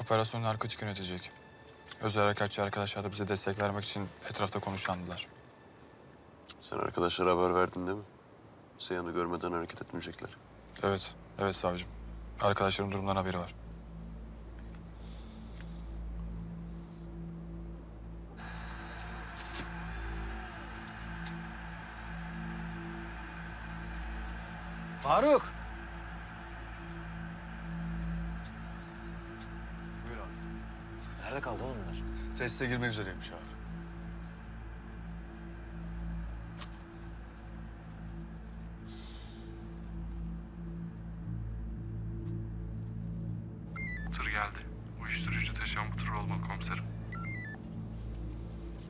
Operasyonu narkotik yönetecek. Özel harekatçı arkadaşlar da bize destek vermek için etrafta konuşlandılar. Sen arkadaşlara haber verdin değil mi? Seyhan'ı görmeden hareket etmeyecekler. Evet, evet savcım. Arkadaşların durumdan haberi var. Faruk. Nerede kaldı oğlum bunlar? Teste girmek üzereymiş abi. Tır geldi. Uyuşturucu taşıyan bu tır olmalı komiserim.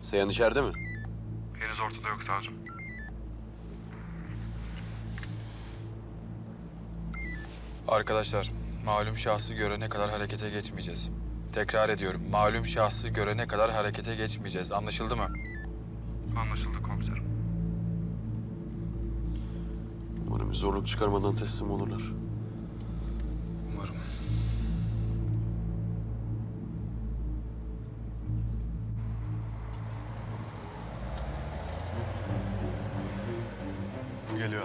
Seyhan içeride mi? Henüz ortada yok savcım. Arkadaşlar, malum şahsı görene kadar harekete geçmeyeceğiz. Tekrar ediyorum, malum şahsı görene kadar harekete geçmeyeceğiz. Anlaşıldı mı? Anlaşıldı komiserim. Umarım bir zorluk çıkarmadan teslim olurlar. Umarım. Geliyor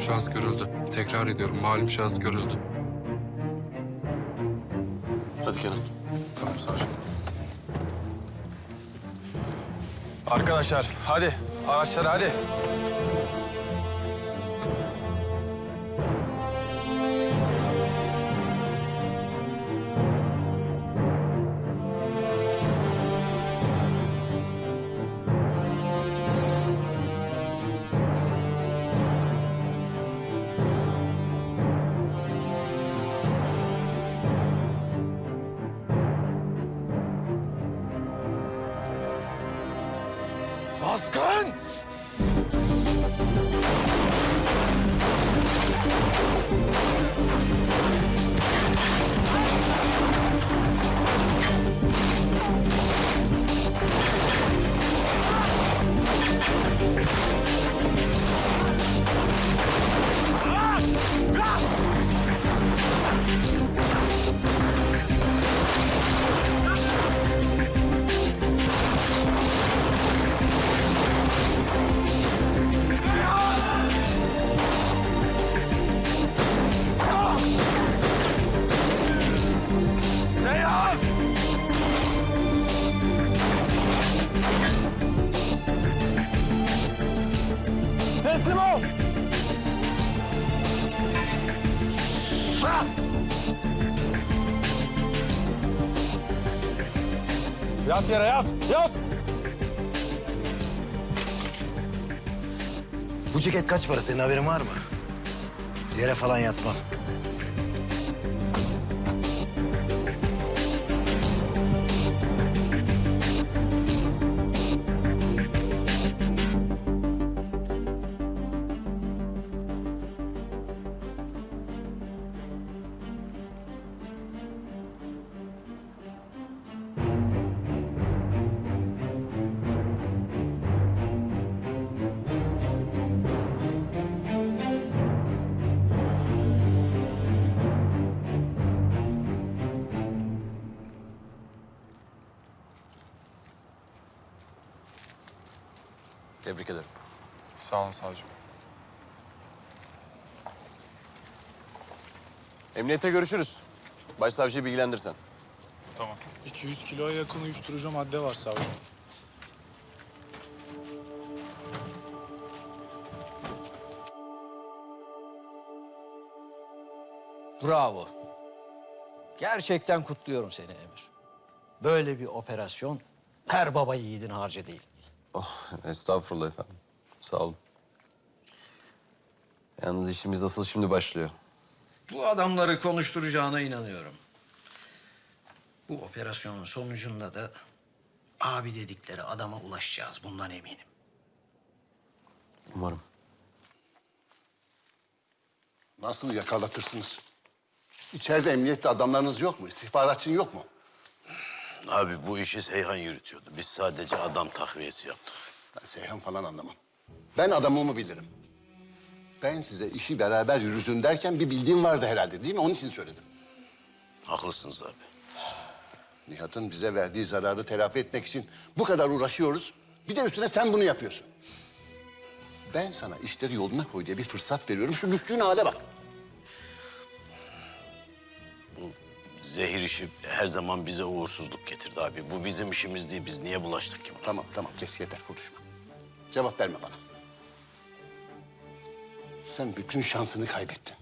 Malum şahıs görüldü. Tekrar ediyorum malum şahıs görüldü. Hadi Kenan. Tamam savcım. Arkadaşlar, hadi. Araçlara hadi. Teslim ol! Yat yere yat, yat! Bu ceket kaç para? Senin haberin var mı? Yere falan yatmam. Tebrik ederim. Sağ olun savcım. Emniyete görüşürüz. Başsavcıyı bilgilendirsen. 200 kiloya yakın uyuşturucu madde var savcım. Bravo. Gerçekten kutluyorum seni Emir. Böyle bir operasyon her baba yiğidin harcı değil. Oh, estağfurullah efendim. Sağ olun. Yalnız işimiz asıl şimdi başlıyor. Bu adamları konuşturacağına inanıyorum. Bu operasyonun sonucunda da abi dedikleri adama ulaşacağız. Bundan eminim. Umarım. Nasıl yakalatırsınız? İçeride emniyette adamlarınız yok mu? İstihbaratçın yok mu? Abi bu işi Seyhan yürütüyordu. Biz sadece adam takviyesi yaptık. Ben Seyhan falan anlamam. Ben adamımı bilirim. Ben size işi beraber yürütün derken bir bildiğim vardı herhalde değil mi? Onun için söyledim. Haklısınız abi. Nihat'ın bize verdiği zararı telafi etmek için bu kadar uğraşıyoruz. Bir de üstüne sen bunu yapıyorsun. Ben sana işleri yoluna koy diye bir fırsat veriyorum. Şu düştüğün hale bak. Zehir işi her zaman bize uğursuzluk getirdi abi. Bu bizim işimiz değil. Biz niye bulaştık ki buna? Tamam tamam kes yeter konuşma. Cevap verme bana. Sen bütün şansını kaybettin.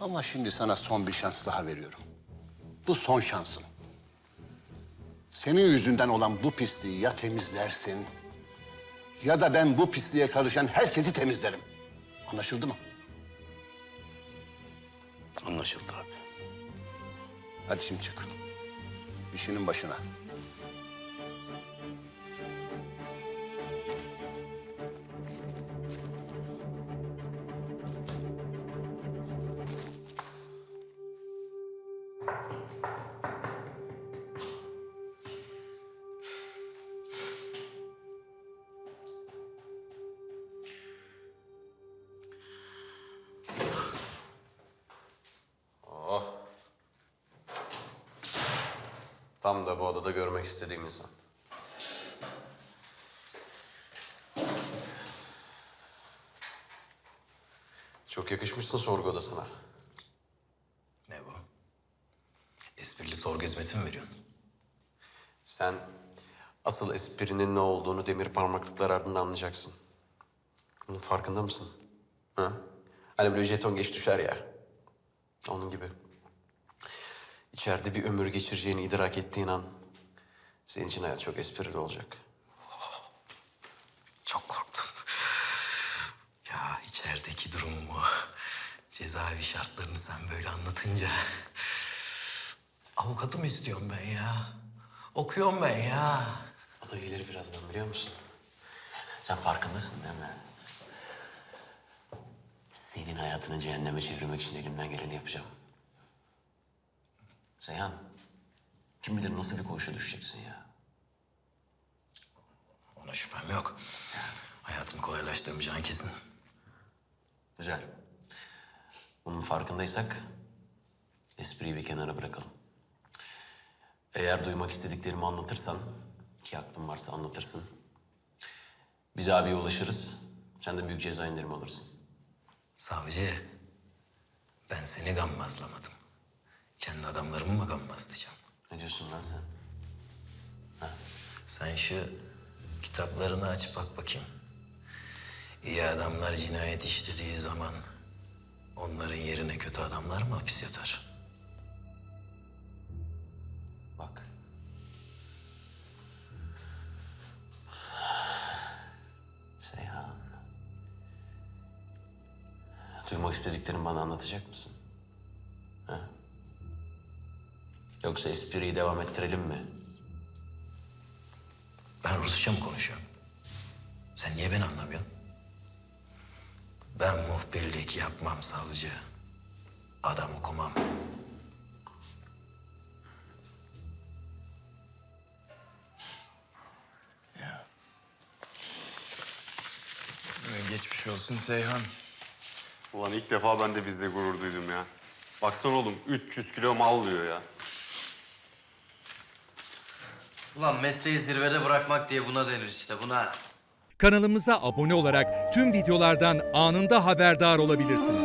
Ama şimdi sana son bir şans daha veriyorum. Bu son şansın. Senin yüzünden olan bu pisliği ya temizlersin... ...ya da ben bu pisliğe karışan herkesi temizlerim. Anlaşıldı mı? Anlaşıldı abi. Hadi şimdi çık. İşinin başına. Tam da bu odada görmek istediğim insan. Çok yakışmışsın sorgu odasına. Ne bu? Esprili sorgu hizmeti mi veriyorsun? Sen asıl esprinin ne olduğunu demir parmaklıklar ardında anlayacaksın. Bunun farkında mısın? Ha? Hani böyle jeton geç düşer ya. Onun gibi. İçeride bir ömür geçireceğini idrak ettiğin an... ...senin için hayat çok esprili olacak. Çok korktum. Ya içerideki durumumu, cezaevi şartlarını sen böyle anlatınca... Avukatım istiyorum ben ya. Okuyorum ben ya. O da gelir birazdan biliyor musun? Sen farkındasın değil mi? Senin hayatını cehenneme çevirmek için elimden geleni yapacağım. Seyhan, kim bilir nasıl bir koğuşa düşeceksin ya. Ona şüphem yok. Hayatımı kolaylaştırmayacağın kesin. Güzel. Bunun farkındaysak espriyi bir kenara bırakalım. Eğer duymak istediklerimi anlatırsan, ki aklın varsa anlatırsın. Biz abiye ulaşırız. Sen de büyük ceza indirimi alırsın. Savcı, ben seni gammazlamadım. Kendi adamlarımı mı gammazlayacağım? Ne diyorsun lan sen? Sen şu kitaplarını aç bak bakayım. İyi adamlar cinayet işlediği zaman onların yerine kötü adamlar mı hapis yatar? Bak. Seyhan. Duymak istediklerini bana anlatacak mısın? Ha? Yoksa espriyi devam ettirelim mi? Ben Rusça mı konuşuyorum? Sen niye beni anlamıyorsun? Ben muhbirlik yapmam savcı. Adam okumam. Geçmiş olsun Seyhan. Ulan ilk defa ben de bizde gurur duydum ya. Baksana oğlum 300 kilo mal diyor ya. Ulan mesleği zirvede bırakmak diye buna denir işte buna. Kanalımıza abone olarak tüm videolardan anında haberdar olabilirsiniz.